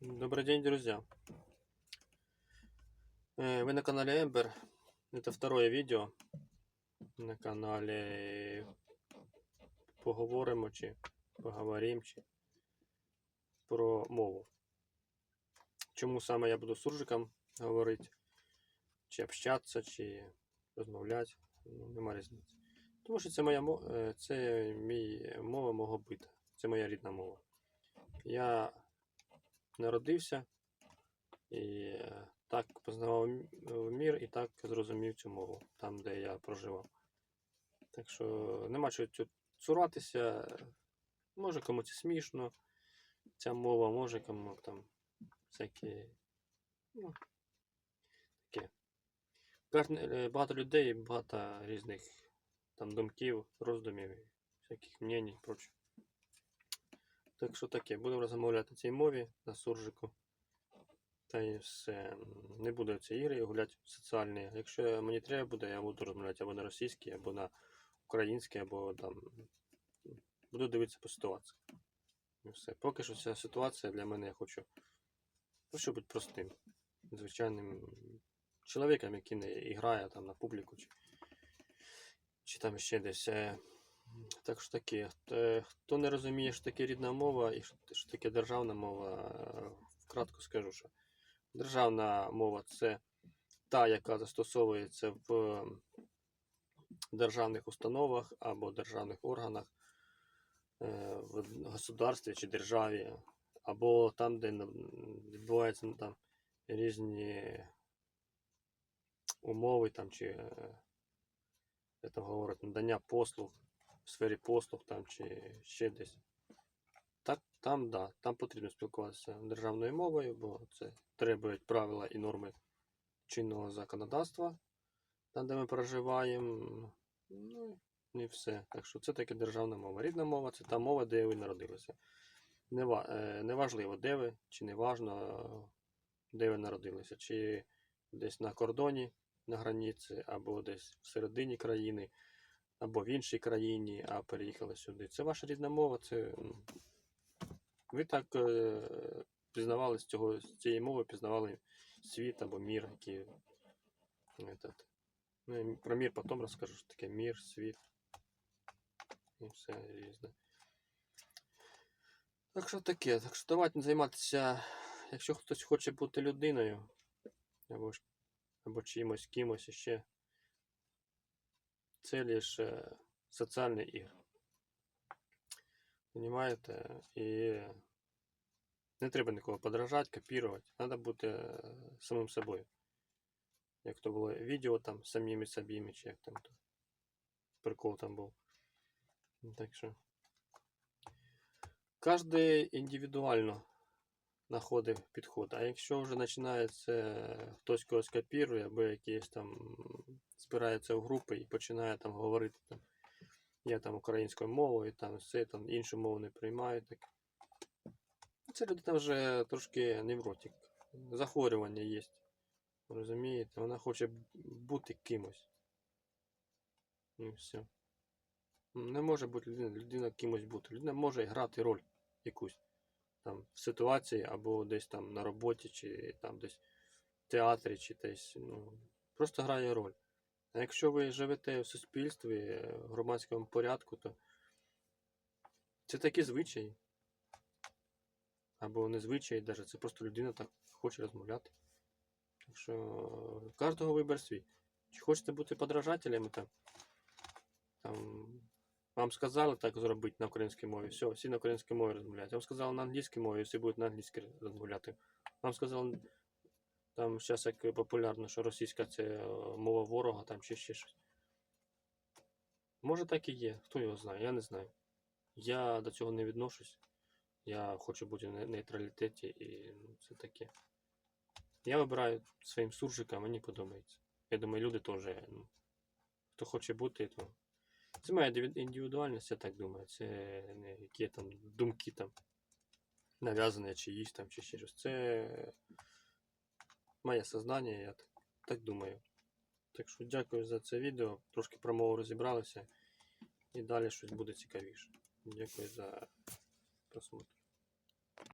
Добрый день, друзья. Э, Вы на канале Эмбер. Это второе видео на канале Поговоримо чи поговорим чи про мову. Чому саме я буду з суржиком говорити, чи общатися, чи розмовляти, ну, нема різниці. Тому що це моя мо- е, це мій мова мого бита. Це моя рідна мова. Я народився і е, так познавав мір і так зрозумів цю мову, там, де я проживав. Так що нема чого цуратися. Може комусь і смішно ця мова, може кому там всякі. Ну, таке. Е, Багато людей, багато різних там думків, роздумів, всяких мнень і прочее. Так що таке, будемо розмовляти цій мові на суржику. Та і все. Не буду ці ігри гуляти в соціальні. Якщо мені треба буде, я буду розмовляти або на російській, або на українській, або там. Буду дивитися по ситуації. І все. Поки що ця ситуація для мене я хочу. Хочу бути простим, звичайним чоловіком, який не грає там на публіку чи, чи там ще десь. Е, Так що таке. Е, Хто не розуміє, що таке рідна мова і що таке державна мова, е, вкратко скажу, що державна мова це та, яка застосовується в державних установах або державних органах е, в государстві чи державі, або там, де відбуваються ну, там, різні умови там, чи е, як там надання послуг в сфері послуг там, чи ще десь. Так, там, да, там потрібно спілкуватися державною мовою, бо це требують правила і норми чинного законодавства, там, де ми проживаємо. Ну і все. Так що це таке державна мова. Рідна мова це та мова, де ви народилися. Е, Неважливо, де ви, чи не важно, де ви народилися, чи десь на кордоні, на границі, або десь всередині країни, або в іншій країні, а переїхали сюди. Це ваша рідна мова, це. ну, Ви так е, пізнавали з цього, з цієї мови, пізнавали світ або мір, який. Этот. Ну, я про мір потім розкажу, що таке мір, світ. І все різне. Так що таке. Так що давайте займатися, якщо хтось хоче бути людиною, або, або чимось, кимось іще. Це лише соціальні ігри. Понимаєте? І не треба нікого подражати, копірувати. Треба бути е, самим собою. Як то було відео там самими собими, чи як там то прикол там був. Так що. Кожен індивідуально знаходить підход. А якщо вже починається е, хтось когось копірує, або якийсь там збирається в групи і починає там говорити там, я там українською мовою, там все там іншу мову не приймаю, так. Це людина вже трошки невротик. Захворювання є. Розумієте? Вона хоче бути кимось. І все. Не може бути людина, людина кимось бути. Людина може грати роль якусь там в ситуації, або десь там на роботі, чи там десь в театрі, чи десь. Ну, просто грає роль. А якщо ви живете в суспільстві, е, в громадському порядку, то це такі звичаї. Або не звичаї, навіть це просто людина так хоче розмовляти. Так що е, кожного вибір свій. Чи хочете бути подражателями там, там вам сказали так зробити на українській мові, все, всі на українській мові розмовляють. Вам сказали на англійській мові, всі будуть на англійській розмовляти. Вам сказали, там зараз як популярно, що російська це е, мова ворога, там чи ще щось. Може так і є, хто його знає, я не знаю. Я до цього не відношусь. Я хочу бути в нейтралітеті і ну, це таке. Я вибираю своїм суржиком, мені подобається. Я думаю, люди теж. Ну, хто хоче бути, то. Це моя індивідуальність, я так думаю. Це не які там думки там нав'язані чиїсь там чи ще щось. Це моє сознання, я так, думаю. Так що дякую за це відео. Трошки про мову розібралися. І далі щось буде цікавіше. Дякую за просмотр.